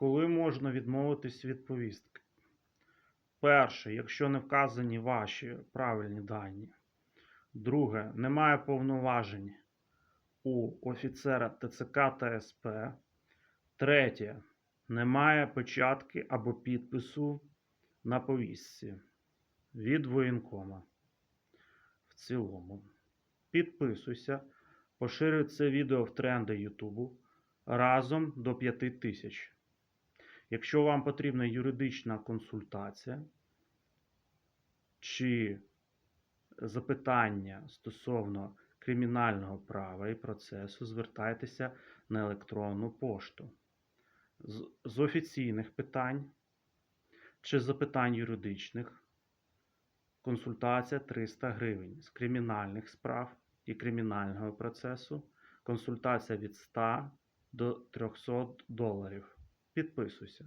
Коли можна відмовитись від повістки? Перше, якщо не вказані ваші правильні дані. Друге, немає повноважень у офіцера ТЦК та СП. Третє, немає печатки або підпису на повістці від воєнкома. В цілому. Підписуйся, поширюй це відео в тренди Ютубу разом до 5 тисяч. Якщо вам потрібна юридична консультація чи запитання стосовно кримінального права і процесу, звертайтеся на електронну пошту. З, офіційних питань чи запитань юридичних консультація 300 гривень. З кримінальних справ і кримінального процесу консультація від 100 до 300 доларів. Підписуйся.